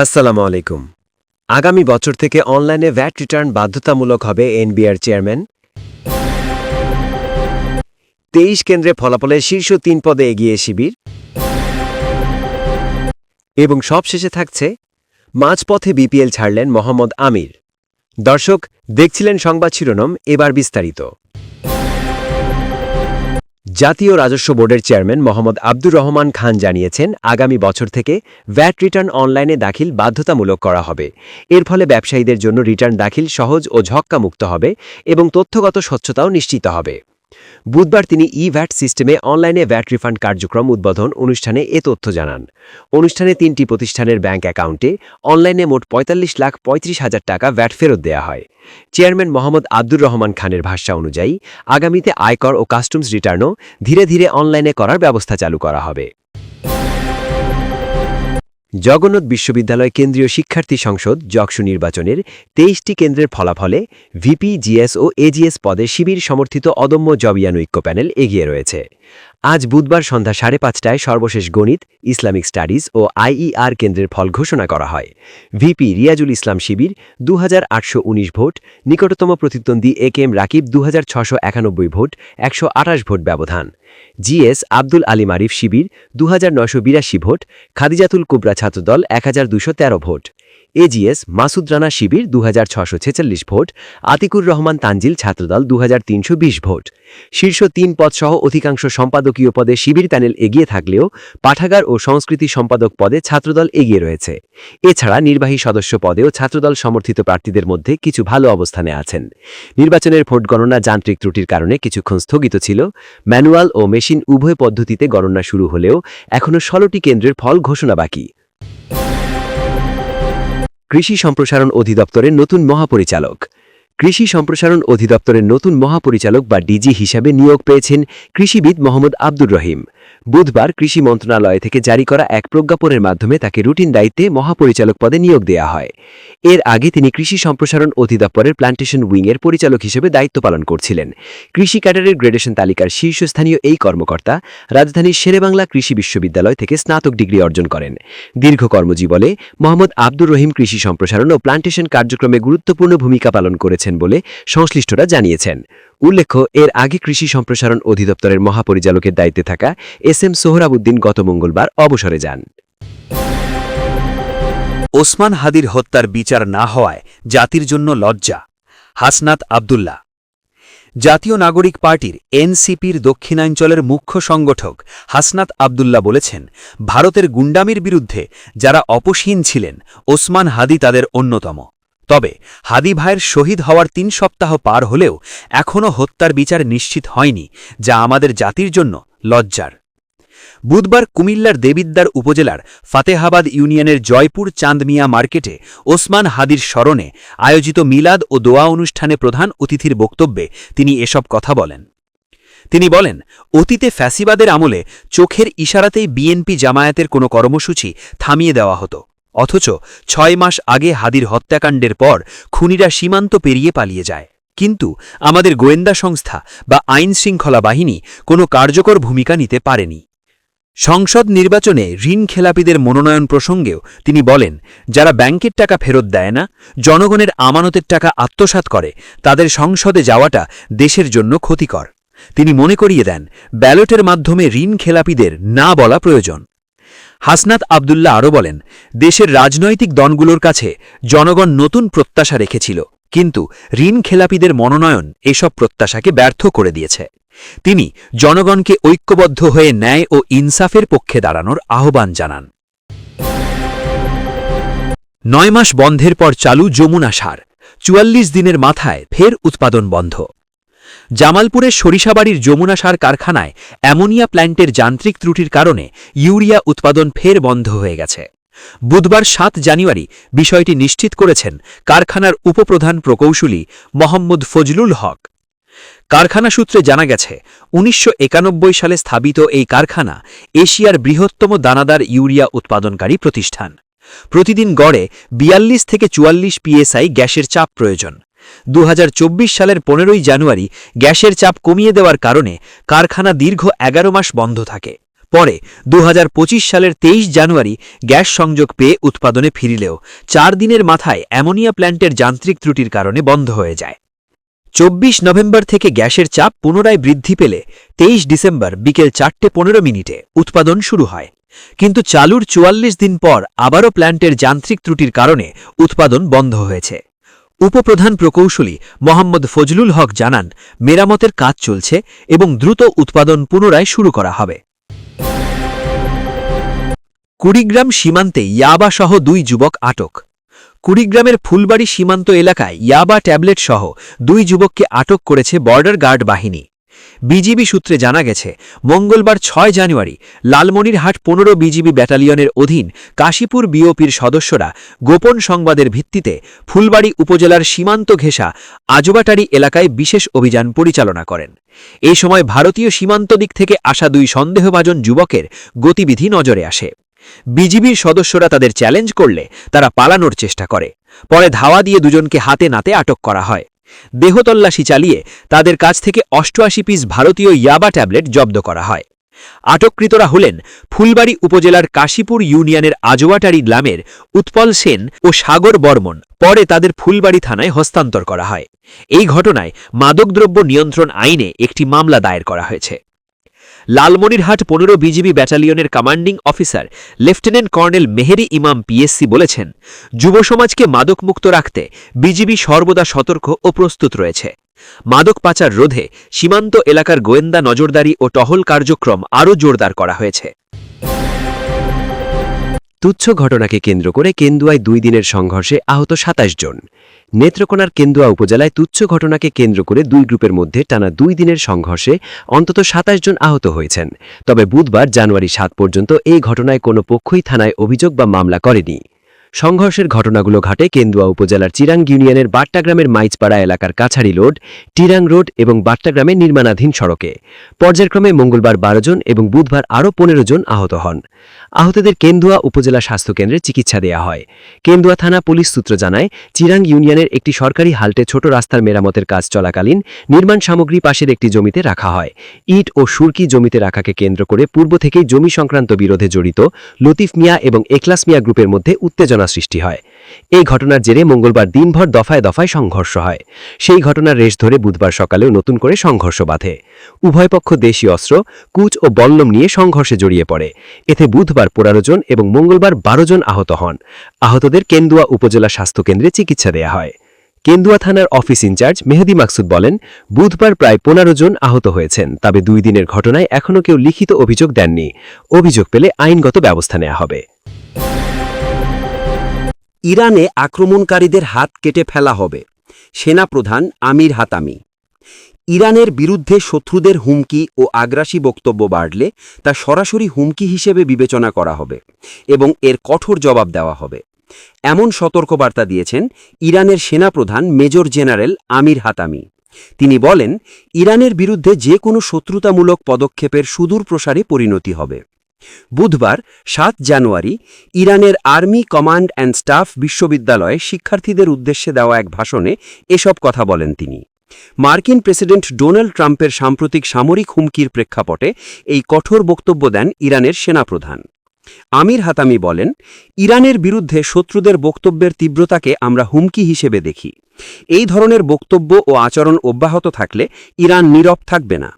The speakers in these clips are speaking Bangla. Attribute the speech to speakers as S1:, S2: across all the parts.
S1: আসসালামু আলাইকুম আগামী বছর থেকে অনলাইনে ভ্যাট রিটার্ন বাধ্যতামূলক হবে এনবিআর চেয়ারম্যান তেইশ কেন্দ্রে ফলাফলে শীর্ষ তিন পদে এগিয়ে শিবির এবং সবশেষে থাকছে মাঝপথে বিপিএল ছাড়লেন মোহাম্মদ আমির দর্শক দেখছিলেন সংবাদ শিরোনাম এবার বিস্তারিত জাতীয় রাজস্ব বোর্ডের চেয়ারম্যান মোহাম্মদ আব্দুর রহমান খান জানিয়েছেন আগামী বছর থেকে ভ্যাট রিটার্ন অনলাইনে দাখিল বাধ্যতামূলক করা হবে এর ফলে ব্যবসায়ীদের জন্য রিটার্ন দাখিল সহজ ও ঝক্কামুক্ত হবে এবং তথ্যগত স্বচ্ছতাও নিশ্চিত হবে বুধবার তিনি ই ভ্যাট সিস্টেমে অনলাইনে ভ্যাট রিফান্ড কার্যক্রম উদ্বোধন অনুষ্ঠানে এ তথ্য জানান অনুষ্ঠানে তিনটি প্রতিষ্ঠানের ব্যাংক অ্যাকাউন্টে অনলাইনে মোট পঁয়তাল্লিশ লাখ পঁয়ত্রিশ হাজার টাকা ভ্যাট ফেরত দেয়া হয় চেয়ারম্যান মোহাম্মদ আব্দুর রহমান খানের ভাষ্যা অনুযায়ী আগামীতে আয়কর ও কাস্টমস রিটার্নও ধীরে ধীরে অনলাইনে করার ব্যবস্থা চালু করা হবে জগন্নাথ বিশ্ববিদ্যালয় কেন্দ্রীয় শিক্ষার্থী সংসদ জকসু নির্বাচনের তেইশটি কেন্দ্রের ফলাফলে ভিপি জিএস ও এজিএস পদে শিবির সমর্থিত অদম্য জবিয়ান ঐক্য প্যানেল এগিয়ে রয়েছে আজ বুধবার সন্ধ্যা সাড়ে পাঁচটায় সর্বশেষ গণিত ইসলামিক স্টাডিজ ও আইইআর কেন্দ্রের ফল ঘোষণা করা হয় ভিপি রিয়াজুল ইসলাম শিবির দু ভোট নিকটতম প্রতিদ্বন্দ্বী এ কে এম রাকিব দু ভোট একশো ভোট ব্যবধান জিএস আব্দুল আলী মারিফ শিবির দু ভোট খাদিজাতুল কুবরা ছাত্রদল এক ভোট এজিএস মাসুদ রানা শিবির দু ভোট আতিকুর রহমান তানজিল ছাত্রদল দু ভোট শীর্ষ তিন পদসহ অধিকাংশ সম্পাদকীয় পদে শিবির প্যানেল এগিয়ে থাকলেও পাঠাগার ও সংস্কৃতি সম্পাদক পদে ছাত্রদল এগিয়ে রয়েছে এছাড়া নির্বাহী সদস্য পদেও ছাত্রদল সমর্থিত প্রার্থীদের মধ্যে কিছু ভালো অবস্থানে আছেন নির্বাচনের ভোট গণনা যান্ত্রিক ত্রুটির কারণে কিছুক্ষণ স্থগিত ছিল ম্যানুয়াল ও মেশিন উভয় পদ্ধতিতে গণনা শুরু হলেও এখনও ষোলোটি কেন্দ্রের ফল ঘোষণা বাকি কৃষি সম্প্রসারণ অধিদপ্তরের নতুন মহাপরিচালক কৃষি সম্প্রসারণ অধিদপ্তরের নতুন মহাপরিচালক বা ডিজি হিসাবে নিয়োগ পেয়েছেন কৃষিবিদ মোহাম্মদ আব্দুর রহিম বুধবার কৃষি মন্ত্রণালয় থেকে জারি করা এক প্রজ্ঞাপনের মাধ্যমে তাকে রুটিন দায়িত্বে মহাপরিচালক পদে নিয়োগ দেয়া হয় এর আগে তিনি কৃষি সম্প্রসারণ অধিদপ্তরের প্ল্যান্টেশন উইংয়ের পরিচালক হিসেবে দায়িত্ব পালন করছিলেন কৃষি ক্যাডারের গ্রেডেশন তালিকার শীর্ষস্থানীয় এই কর্মকর্তা রাজধানীর শেরেবাংলা কৃষি বিশ্ববিদ্যালয় থেকে স্নাতক ডিগ্রি অর্জন করেন দীর্ঘ কর্মজীবনে মোহাম্মদ আব্দুর রহিম কৃষি সম্প্রসারণ ও প্ল্যান্টেশন কার্যক্রমে গুরুত্বপূর্ণ ভূমিকা পালন করেছেন করেছেন বলে সংশ্লিষ্টরা জানিয়েছেন উল্লেখ্য এর আগে কৃষি সম্প্রসারণ অধিদপ্তরের মহাপরিচালকের দায়িত্বে থাকা এস এম সোহরাবুদ্দিন গত মঙ্গলবার অবসরে যান ওসমান হাদির হত্যার বিচার না হওয়ায় জাতির জন্য লজ্জা হাসনাত আবদুল্লা জাতীয় নাগরিক পার্টির এনসিপির দক্ষিণাঞ্চলের মুখ্য সংগঠক হাসনাত আবদুল্লা বলেছেন ভারতের গুন্ডামির বিরুদ্ধে যারা অপসীন ছিলেন ওসমান হাদি তাদের অন্যতম তবে হাদি ভাইয়ের শহীদ হওয়ার তিন সপ্তাহ পার হলেও এখনও হত্যার বিচার নিশ্চিত হয়নি যা আমাদের জাতির জন্য লজ্জার বুধবার কুমিল্লার দেবিদ্দার উপজেলার ফাতেহাবাদ ইউনিয়নের জয়পুর চাঁদমিয়া মার্কেটে ওসমান হাদির স্মরণে আয়োজিত মিলাদ ও দোয়া অনুষ্ঠানে প্রধান অতিথির বক্তব্যে তিনি এসব কথা বলেন তিনি বলেন অতীতে ফ্যাসিবাদের আমলে চোখের ইশারাতেই বিএনপি জামায়াতের কোনো কর্মসূচি থামিয়ে দেওয়া হতো অথচ ছয় মাস আগে হাদির হত্যাকাণ্ডের পর খুনিরা সীমান্ত পেরিয়ে পালিয়ে যায় কিন্তু আমাদের গোয়েন্দা সংস্থা বা আইন শৃঙ্খলা বাহিনী কোনো কার্যকর ভূমিকা নিতে পারেনি সংসদ নির্বাচনে ঋণ খেলাপিদের মনোনয়ন প্রসঙ্গেও তিনি বলেন যারা ব্যাংকের টাকা ফেরত দেয় না জনগণের আমানতের টাকা আত্মসাত করে তাদের সংসদে যাওয়াটা দেশের জন্য ক্ষতিকর তিনি মনে করিয়ে দেন ব্যালটের মাধ্যমে ঋণ খেলাপিদের না বলা প্রয়োজন হাসনাত আবদুল্লাহ আরও বলেন দেশের রাজনৈতিক দলগুলোর কাছে জনগণ নতুন প্রত্যাশা রেখেছিল কিন্তু ঋণ খেলাপিদের মনোনয়ন এসব প্রত্যাশাকে ব্যর্থ করে দিয়েছে তিনি জনগণকে ঐক্যবদ্ধ হয়ে ন্যায় ও ইনসাফের পক্ষে দাঁড়ানোর আহ্বান জানান নয় মাস বন্ধের পর চালু যমুনা সার চুয়াল্লিশ দিনের মাথায় ফের উৎপাদন বন্ধ জামালপুরের সরিষাবাড়ির যমুনা সার কারখানায় অ্যামোনিয়া প্ল্যান্টের যান্ত্রিক ত্রুটির কারণে ইউরিয়া উৎপাদন ফের বন্ধ হয়ে গেছে বুধবার সাত জানুয়ারি বিষয়টি নিশ্চিত করেছেন কারখানার উপপ্রধান প্রকৌশলী মোহাম্মদ ফজলুল হক কারখানা সূত্রে জানা গেছে উনিশশো সালে স্থাপিত এই কারখানা এশিয়ার বৃহত্তম দানাদার ইউরিয়া উৎপাদনকারী প্রতিষ্ঠান প্রতিদিন গড়ে বিয়াল্লিশ থেকে চুয়াল্লিশ পিএসআই গ্যাসের চাপ প্রয়োজন দু সালের পনেরোই জানুয়ারি গ্যাসের চাপ কমিয়ে দেওয়ার কারণে কারখানা দীর্ঘ এগারো মাস বন্ধ থাকে পরে দু সালের তেইশ জানুয়ারি গ্যাস সংযোগ পেয়ে উৎপাদনে ফিরিলেও চার দিনের মাথায় অ্যামোনিয়া প্ল্যান্টের যান্ত্রিক ত্রুটির কারণে বন্ধ হয়ে যায় চব্বিশ নভেম্বর থেকে গ্যাসের চাপ পুনরায় বৃদ্ধি পেলে তেইশ ডিসেম্বর বিকেল চারটে পনেরো মিনিটে উৎপাদন শুরু হয় কিন্তু চালুর চুয়াল্লিশ দিন পর আবারও প্ল্যান্টের যান্ত্রিক ত্রুটির কারণে উৎপাদন বন্ধ হয়েছে উপপ্রধান প্রকৌশলী মোহাম্মদ ফজলুল হক জানান মেরামতের কাজ চলছে এবং দ্রুত উৎপাদন পুনরায় শুরু করা হবে কুড়িগ্রাম সীমান্তে ইয়াবাসহ দুই যুবক আটক কুড়িগ্রামের ফুলবাড়ি সীমান্ত এলাকায় ইয়াবা ট্যাবলেট সহ দুই যুবককে আটক করেছে বর্ডার গার্ড বাহিনী বিজিবি সূত্রে জানা গেছে মঙ্গলবার ছয় জানুয়ারি লালমনিরহাট পনেরো বিজিবি ব্যাটালিয়নের অধীন কাশীপুর বিওপির সদস্যরা গোপন সংবাদের ভিত্তিতে ফুলবাড়ি উপজেলার সীমান্ত ঘেঁষা আজবাটারি এলাকায় বিশেষ অভিযান পরিচালনা করেন এ সময় ভারতীয় সীমান্ত দিক থেকে আসা দুই সন্দেহভাজন যুবকের গতিবিধি নজরে আসে বিজিবির সদস্যরা তাদের চ্যালেঞ্জ করলে তারা পালানোর চেষ্টা করে পরে ধাওয়া দিয়ে দুজনকে হাতে নাতে আটক করা হয় দেহতল্লাশি চালিয়ে তাদের কাছ থেকে অষ্টআশি পিস ভারতীয় ইয়াবা ট্যাবলেট জব্দ করা হয় আটককৃতরা হলেন ফুলবাড়ি উপজেলার কাশীপুর ইউনিয়নের আজোয়াটারি গ্রামের উৎপল সেন ও সাগর বর্মন পরে তাদের ফুলবাড়ি থানায় হস্তান্তর করা হয় এই ঘটনায় মাদকদ্রব্য নিয়ন্ত্রণ আইনে একটি মামলা দায়ের করা হয়েছে লালমনিরহাট পনেরো বিজিবি ব্যাটালিয়নের commanding officer lieutenant colonel Meheri Imam PSC বলেছেন যুব সমাজকে মাদকমুক্ত রাখতে বিজিবি সর্বদা সতর্ক ও প্রস্তুত রয়েছে মাদক পাচার রোধে সীমান্ত এলাকার গোয়েন্দা নজরদারি ও টহল কার্যক্রম আরও জোরদার করা হয়েছে তুচ্ছ ঘটনাকে কেন্দ্র করে কেন্দুয়ায় দুই দিনের সংঘর্ষে আহত সাতাশ জন নেত্রকোনার কেন্দুয়া উপজেলায় তুচ্ছ ঘটনাকে কেন্দ্র করে দুই গ্রুপের মধ্যে টানা দুই দিনের সংঘর্ষে অন্তত সাতাশ জন আহত হয়েছেন তবে বুধবার জানুয়ারি সাত পর্যন্ত এই ঘটনায় কোনো পক্ষই থানায় অভিযোগ বা মামলা করেনি সংঘর্ষের ঘটনাগুলো ঘটে কেন্দুয়া উপজেলার চিরাং ইউনিয়নের বাট্টাগ্রামের মাইজপাড়া এলাকার কাছাড়ি রোড টিরাং রোড এবং বাট্টাগ্রামে নির্মাণাধীন সড়কে পর্যায়ক্রমে মঙ্গলবার বারো জন এবং বুধবার আরও পনেরো জন আহত হন আহতদের কেন্দুয়া উপজেলা স্বাস্থ্যকেন্দ্রে চিকিৎসা দেয়া হয় কেন্দুয়া থানা পুলিশ সূত্র জানায় চিরাং ইউনিয়নের একটি সরকারি হালটে ছোট রাস্তার মেরামতের কাজ চলাকালীন নির্মাণ সামগ্রী পাশের একটি জমিতে রাখা হয় ইট ও সুরকি জমিতে রাখাকে কেন্দ্র করে পূর্ব থেকেই জমি সংক্রান্ত বিরোধে জড়িত লতিফ মিয়া এবং একলাস মিয়া গ্রুপের মধ্যে উত্তেজনা উত্তেজনা সৃষ্টি হয় এই ঘটনার জেরে মঙ্গলবার দিনভর দফায় দফায় সংঘর্ষ হয় সেই ঘটনার রেশ ধরে বুধবার সকালেও নতুন করে সংঘর্ষ বাঁধে উভয় পক্ষ দেশি অস্ত্র কুচ ও বল্লম নিয়ে সংঘর্ষে জড়িয়ে পড়ে এতে বুধবার পনেরো জন এবং মঙ্গলবার বারো জন আহত হন আহতদের কেন্দুয়া উপজেলা স্বাস্থ্যকেন্দ্রে চিকিৎসা দেয়া হয় কেন্দুয়া থানার অফিস ইনচার্জ মেহেদি মাকসুদ বলেন বুধবার প্রায় পনেরো জন আহত হয়েছেন তবে দুই দিনের ঘটনায় এখনও কেউ লিখিত অভিযোগ দেননি অভিযোগ পেলে আইনগত ব্যবস্থা নেওয়া হবে ইরানে আক্রমণকারীদের হাত কেটে ফেলা হবে সেনাপ্রধান আমির হাতামি ইরানের বিরুদ্ধে শত্রুদের হুমকি ও আগ্রাসী বক্তব্য বাড়লে তা সরাসরি হুমকি হিসেবে বিবেচনা করা হবে এবং এর কঠোর জবাব দেওয়া হবে এমন সতর্কবার্তা দিয়েছেন ইরানের সেনাপ্রধান মেজর জেনারেল আমির হাতামি তিনি বলেন ইরানের বিরুদ্ধে যে কোনো শত্রুতামূলক পদক্ষেপের সুদূর প্রসারে পরিণতি হবে বুধবার সাত জানুয়ারি ইরানের আর্মি কমান্ড অ্যান্ড স্টাফ বিশ্ববিদ্যালয়ে শিক্ষার্থীদের উদ্দেশ্যে দেওয়া এক ভাষণে এসব কথা বলেন তিনি মার্কিন প্রেসিডেন্ট ডোনাল্ড ট্রাম্পের সাম্প্রতিক সামরিক হুমকির প্রেক্ষাপটে এই কঠোর বক্তব্য দেন ইরানের সেনাপ্রধান আমির হাতামি বলেন ইরানের বিরুদ্ধে শত্রুদের বক্তব্যের তীব্রতাকে আমরা হুমকি হিসেবে দেখি এই ধরনের বক্তব্য ও আচরণ অব্যাহত থাকলে ইরান নীরব থাকবে না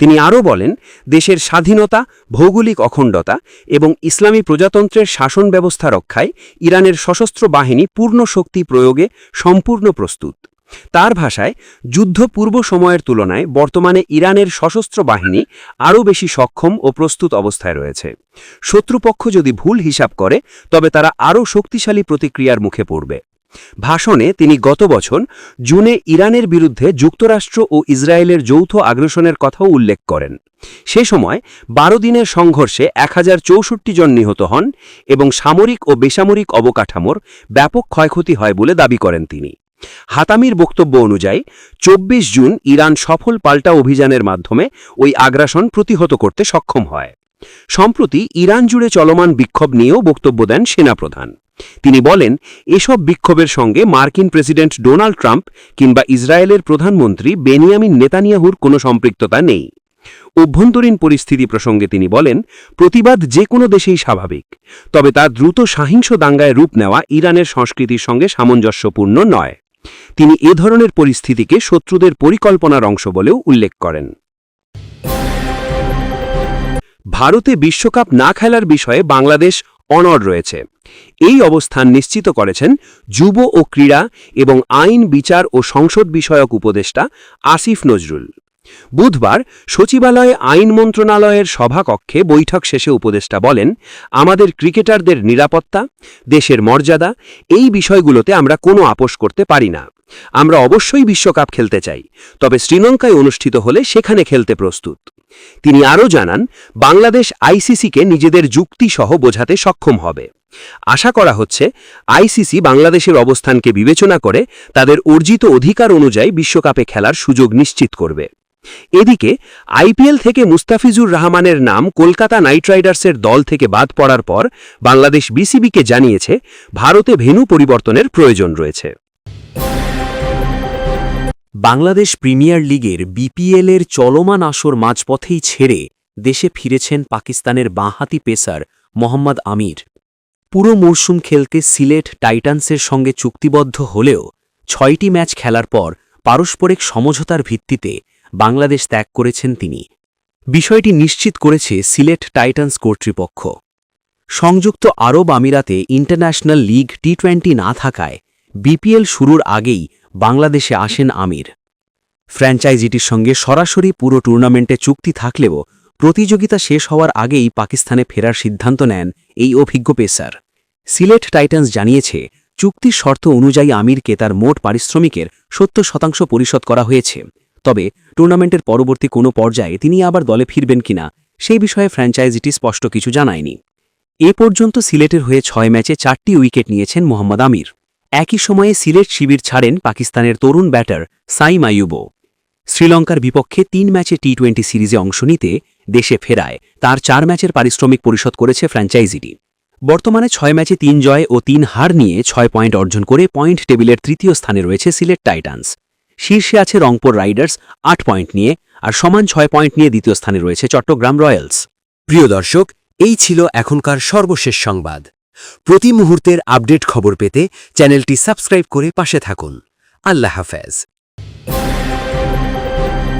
S1: তিনি আরও বলেন দেশের স্বাধীনতা ভৌগোলিক অখণ্ডতা এবং ইসলামী প্রজাতন্ত্রের শাসন ব্যবস্থা রক্ষায় ইরানের সশস্ত্র বাহিনী পূর্ণ শক্তি প্রয়োগে সম্পূর্ণ প্রস্তুত তার ভাষায় যুদ্ধ পূর্ব সময়ের তুলনায় বর্তমানে ইরানের সশস্ত্র বাহিনী আরও বেশি সক্ষম ও প্রস্তুত অবস্থায় রয়েছে শত্রুপক্ষ যদি ভুল হিসাব করে তবে তারা আরও শক্তিশালী প্রতিক্রিয়ার মুখে পড়বে ভাষণে তিনি গত বছর জুনে ইরানের বিরুদ্ধে যুক্তরাষ্ট্র ও ইসরায়েলের যৌথ আগ্রাসনের কথাও উল্লেখ করেন সে সময় বারো দিনের সংঘর্ষে এক জন নিহত হন এবং সামরিক ও বেসামরিক অবকাঠামোর ব্যাপক ক্ষয়ক্ষতি হয় বলে দাবি করেন তিনি হাতামির বক্তব্য অনুযায়ী ২৪ জুন ইরান সফল পাল্টা অভিযানের মাধ্যমে ওই আগ্রাসন প্রতিহত করতে সক্ষম হয় সম্প্রতি ইরান জুড়ে চলমান বিক্ষোভ নিয়েও বক্তব্য দেন সেনাপ্রধান তিনি বলেন এসব বিক্ষোভের সঙ্গে মার্কিন প্রেসিডেন্ট ডোনাল্ড ট্রাম্প কিংবা ইসরায়েলের প্রধানমন্ত্রী বেনিয়ামিন নেতানিয়াহুর কোনো সম্পৃক্ততা নেই অভ্যন্তরীণ পরিস্থিতি প্রসঙ্গে তিনি বলেন প্রতিবাদ যে কোনো দেশেই স্বাভাবিক তবে তা দ্রুত সাহিংস দাঙ্গায় রূপ নেওয়া ইরানের সংস্কৃতির সঙ্গে সামঞ্জস্যপূর্ণ নয় তিনি এ ধরনের পরিস্থিতিকে শত্রুদের পরিকল্পনার অংশ বলেও উল্লেখ করেন ভারতে বিশ্বকাপ না খেলার বিষয়ে বাংলাদেশ অনড় রয়েছে এই অবস্থান নিশ্চিত করেছেন যুব ও ক্রীড়া এবং আইন বিচার ও সংসদ বিষয়ক উপদেষ্টা আসিফ নজরুল বুধবার সচিবালয়ে আইন মন্ত্রণালয়ের সভাকক্ষে বৈঠক শেষে উপদেষ্টা বলেন আমাদের ক্রিকেটারদের নিরাপত্তা দেশের মর্যাদা এই বিষয়গুলোতে আমরা কোনো আপোষ করতে পারি না আমরা অবশ্যই বিশ্বকাপ খেলতে চাই তবে শ্রীলঙ্কায় অনুষ্ঠিত হলে সেখানে খেলতে প্রস্তুত তিনি আরও জানান বাংলাদেশ আইসিসিকে নিজেদের যুক্তিসহ বোঝাতে সক্ষম হবে আশা করা হচ্ছে আইসিসি বাংলাদেশের অবস্থানকে বিবেচনা করে তাদের অর্জিত অধিকার অনুযায়ী বিশ্বকাপে খেলার সুযোগ নিশ্চিত করবে এদিকে আইপিএল থেকে মুস্তাফিজুর রহমানের নাম কলকাতা নাইট রাইডার্সের দল থেকে বাদ পড়ার পর বাংলাদেশ বিসিবিকে জানিয়েছে ভারতে ভেনু পরিবর্তনের প্রয়োজন রয়েছে বাংলাদেশ প্রিমিয়ার লিগের বিপিএলের চলমান আসর মাঝপথেই ছেড়ে দেশে ফিরেছেন পাকিস্তানের বাঁহাতি পেসার মোহাম্মদ আমির পুরো মরশুম খেলতে সিলেট টাইটান্সের সঙ্গে চুক্তিবদ্ধ হলেও ছয়টি ম্যাচ খেলার পর পারস্পরিক সমঝোতার ভিত্তিতে বাংলাদেশ ত্যাগ করেছেন তিনি বিষয়টি নিশ্চিত করেছে সিলেট টাইটান্স কর্তৃপক্ষ সংযুক্ত আরব আমিরাতে ইন্টারন্যাশনাল লিগ টি টোয়েন্টি না থাকায় বিপিএল শুরুর আগেই বাংলাদেশে আসেন আমির ফ্র্যাঞ্চাইজিটির সঙ্গে সরাসরি পুরো টুর্নামেন্টে চুক্তি থাকলেও প্রতিযোগিতা শেষ হওয়ার আগেই পাকিস্তানে ফেরার সিদ্ধান্ত নেন এই অভিজ্ঞ পেসার সিলেট টাইটান্স জানিয়েছে চুক্তির শর্ত অনুযায়ী আমিরকে তার মোট পারিশ্রমিকের সত্তর শতাংশ পরিশোধ করা হয়েছে তবে টুর্নামেন্টের পরবর্তী কোনো পর্যায়ে তিনি আবার দলে ফিরবেন কিনা সেই বিষয়ে ফ্র্যাঞ্চাইজিটি স্পষ্ট কিছু জানায়নি এ পর্যন্ত সিলেটের হয়ে ছয় ম্যাচে চারটি উইকেট নিয়েছেন মোহাম্মদ আমির একই সময়ে সিলেট শিবির ছাড়েন পাকিস্তানের তরুণ ব্যাটার সাইম আয়ুবো শ্রীলঙ্কার বিপক্ষে তিন ম্যাচে টি টোয়েন্টি সিরিজে অংশ নিতে দেশে ফেরায় তার চার ম্যাচের পারিশ্রমিক পরিশোধ করেছে ফ্র্যাঞ্চাইজিটি বর্তমানে ছয় ম্যাচে তিন জয় ও তিন হার নিয়ে ছয় পয়েন্ট অর্জন করে পয়েন্ট টেবিলের তৃতীয় স্থানে রয়েছে সিলেট টাইটান্স শীর্ষে আছে রংপুর রাইডার্স আট পয়েন্ট নিয়ে আর সমান ছয় পয়েন্ট নিয়ে দ্বিতীয় স্থানে রয়েছে চট্টগ্রাম রয়্যালস প্রিয় দর্শক এই ছিল এখনকার সর্বশেষ সংবাদ প্রতি মুহূর্তের আপডেট খবর পেতে চ্যানেলটি সাবস্ক্রাইব করে পাশে থাকুন আল্লাহ হাফেজ